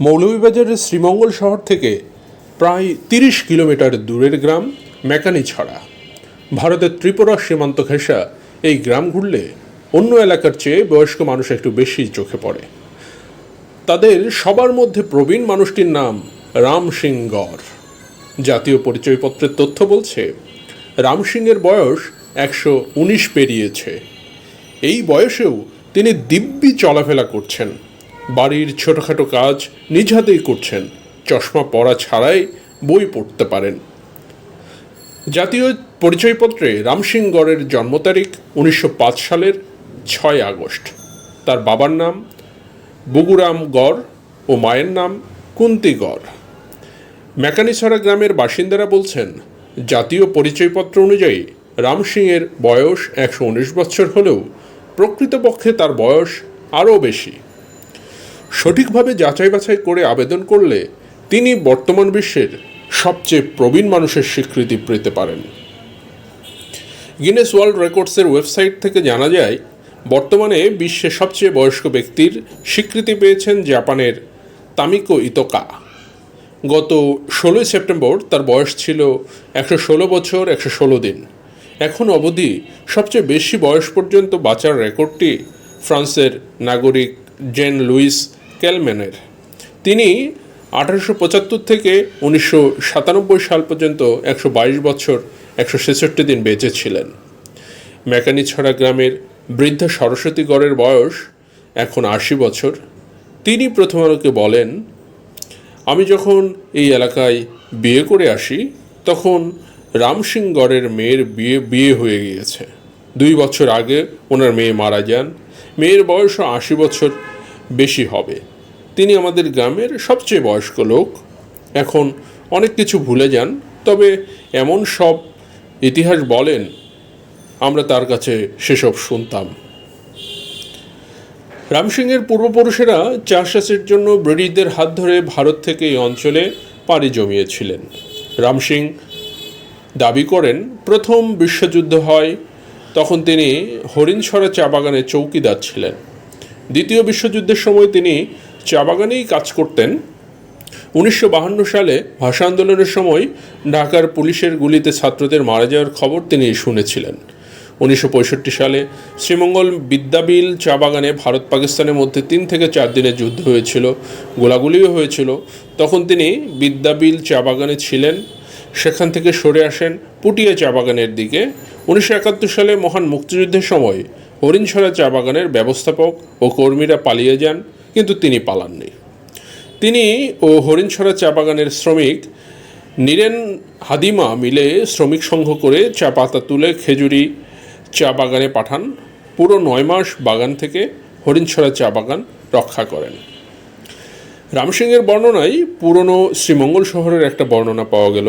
মৌলভীবাজারের শ্রীমঙ্গল শহর থেকে প্রায় তিরিশ কিলোমিটার দূরের গ্রাম মেকানিছড়া। ভারতের ত্রিপুরা সীমান্ত ঘেঁষা এই গ্রাম ঘুরলে অন্য এলাকার চেয়ে বয়স্ক মানুষ একটু বেশি চোখে পড়ে। তাদের সবার মধ্যে প্রবীণ মানুষটির নাম রাম সিং গড় জাতীয় পরিচয়পত্রের তথ্য বলছে, রাম সিংয়ের বয়স একশো উনিশ পেরিয়েছে। এই বয়সেও তিনি দিব্যি চলাফেরা করছেন। বাড়ির ছোটোখাটো কাজ নিজ হাতেই করছেন। চশমা পরা ছাড়াই বই পড়তে পারেন। জাতীয় পরিচয়পত্রে রামসিংগড়ের জন্ম তারিখ উনিশশো পাঁচ সালের ছয় আগস্ট। তার বাবার নাম বুগুরাম গড় ও মায়ের নাম কুন্তি গড়। গ্রামের বাসিন্দারা বলছেন, জাতীয় পরিচয়পত্র অনুযায়ী রাম সিংয়ের বয়স একশো উনিশ বছর হলেও প্রকৃতপক্ষে তার বয়স আরও বেশি। সঠিকভাবে যাচাই বাছাই করে আবেদন করলে তিনি বর্তমান বিশ্বের সবচেয়ে প্রবীণ মানুষের স্বীকৃতি পেতে পারেন। গিনেস ওয়ার্ল্ড রেকর্ডসের ওয়েবসাইট থেকে জানা যায়, বর্তমানে বিশ্বের সবচেয়ে বয়স্ক ব্যক্তির স্বীকৃতি পেয়েছেন জাপানের তামিকো ইতোকা। গত ষোলোই সেপ্টেম্বর তার বয়স ছিল একশো ষোলো বছর, একশো ষোলো দিন। এখন অবধি সবচেয়ে বেশি বয়স পর্যন্ত বাঁচার রেকর্ডটি ফ্রান্সের নাগরিক জেন লুইস ক্যালম্যানের তিনি আঠারোশো পঁচাত্তর থেকে উনিশশো সাতানব্বই সাল পর্যন্ত একশো বাইশ বছর, একশো ছেষট্টি দিন বেঁচে ছিলেন। মেকানিছড়া গ্রামের বৃদ্ধ সরস্বতী গড়ের বয়স এখন আশি বছর। তিনি প্রথম আলোকে বলেন, আমি যখন এই এলাকায় বিয়ে করে আসি, তখন রামসিংগড়ের মেয়ের বিয়ে বিয়ে হয়ে গিয়েছে। দুই বছর আগে ওনার মেয়ে মারা যান। মেয়ের বয়সও আশি বছর বেশি হবে। তিনি আমাদের গ্রামের সবচেয়ে বয়স্ক লোক। এখন অনেক কিছু ভুলে যান, তবে এমন সব ইতিহাস বলেন, আমরা তার কাছে সেসব শুনতাম। রামসিংহের পূর্বপুরুষেরা চাষবাসের জন্য ব্রিটিশদের হাত ধরে ভারত থেকে এই অঞ্চলে পাড়ি জমিয়েছিলেন। রামসিং দাবি করেন, প্রথম বিশ্বযুদ্ধ হয় তখন তিনি হরিণছড়া চা বাগানে চৌকিদার ছিলেন। দ্বিতীয় বিশ্বযুদ্ধের সময় তিনি চা বাগানেই কাজ করতেন। উনিশশো বাহান্ন সালে ভাষা আন্দোলনের সময় ঢাকার পুলিশের গুলিতে ছাত্রদের মারা যাওয়ার খবর তিনি শুনেছিলেন। উনিশশো পঁয়ষট্টি সালে শ্রীমঙ্গল বিদ্যাবিল চা বাগানে ভারত পাকিস্তানের মধ্যে তিন থেকে চার দিনের যুদ্ধ হয়েছিল, গোলাগুলিও হয়েছিল। তখন তিনি বিদ্যাবিল চা বাগানে ছিলেন, সেখান থেকে সরে আসেন পুটিয়া চা বাগানের দিকে। উনিশশো একাত্তর সালে মহান মুক্তিযুদ্ধের সময় হরিণছড়া চা বাগানের ব্যবস্থাপক ও কর্মীরা পালিয়ে যান। কিন্তু তিনি পালাননি। তিনি ও হরিণছড়া চা বাগানের শ্রমিক নীরেন হাদিমা মিলে শ্রমিক সংঘ করে চা পাতা তুলে খেজুরি চা বাগানে পাঠান। পুরো নয় মাস বাগান থেকে হরিণছড়া চা বাগান রক্ষা করেন। রামসিংহের বর্ণনায় পুরনো শ্রীমঙ্গল শহরের একটা বর্ণনা পাওয়া গেল।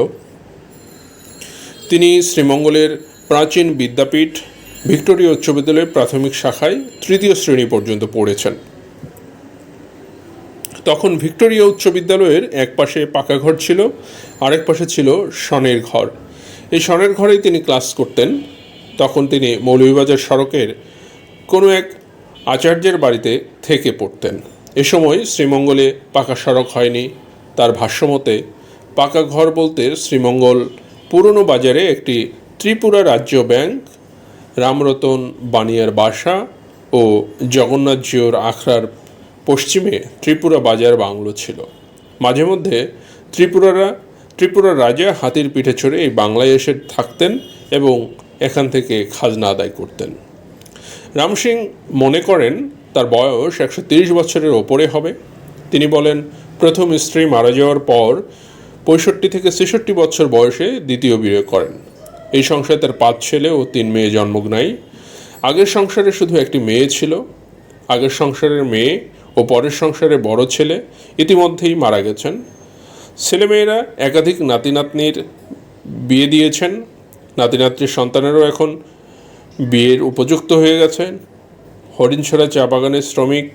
তিনি শ্রীমঙ্গলের প্রাচীন বিদ্যাপীঠ ভিক্টোরিয়া উচ্চ বিদ্যালয়ের প্রাথমিক শাখায় তৃতীয় শ্রেণি পর্যন্ত পড়েছেন। তখন ভিক্টোরিয়া উচ্চ বিদ্যালয়ের এক পাশে পাকা ঘর ছিল, আরেক পাশে ছিল সনের ঘর। এই সনের ঘরেই তিনি ক্লাস করতেন। তখন তিনি মৌলভীবাজার সড়কের কোনো এক আচার্যের বাড়িতে থেকে পড়তেন। এ সময় শ্রীমঙ্গলে পাকা সড়ক হয়নি। তার ভাষ্যমতে, পাকা ঘর বলতে শ্রীমঙ্গল পুরনো বাজারে একটি ত্রিপুরা রাজ্য ব্যাংক, রামরতন বানিয়ার বাসা ও জগন্নাথ জিওর আখড়ার পশ্চিমে ত্রিপুরা বাজার বাংলো ছিল। মাঝে মধ্যে ত্রিপুরারা, ত্রিপুরা রাজা হাতির পিঠে চড়ে এই বাংলায় এসে থাকতেন এবং এখান থেকে খাজনা আদায় করতেন। রামসিং মনে করেন তার বয়স একশো তিরিশ বছরের ওপরে হবে। তিনি বলেন, প্রথম স্ত্রী মারা যাওয়ার পর পঁয়ষট্টি থেকে ছেষট্টি বছর বয়সে দ্বিতীয় বিয়ে করেন। এই সংসারে তার পাঁচ ছেলে ও তিন মেয়ে জন্মগ্নাই আগের সংসারে শুধু একটি মেয়ে ছিল। আগের সংসারের মেয়ে ও পরের সংসারে বড় ছেলে ইতিমধ্যেই মারা গেছেন। ছেলেমেয়েরা একাধিক নাতি নাতনির বিয়ে দিয়েছেন। নাতি নাতনির সন্তানেরও এখন বিয়ের উপযুক্ত হয়ে গেছেন হরিণছড়া চা বাগানের শ্রমিক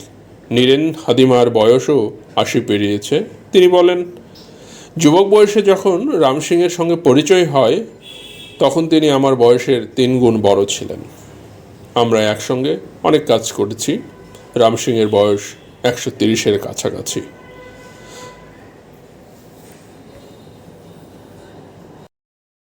নীরেন হাদিমার বয়সও আশি পেরিয়েছে। তিনি বলেন, যুবক বয়সে যখন রামসিংয়ের সঙ্গে পরিচয় হয়, তখন তিনি আমার বয়সের তিন গুণ বড় ছিলেন। আমরা একসঙ্গে অনেক কাজ করেছি। রামসিংয়ের বয়স একশো তিরিশের কাছাকাছি।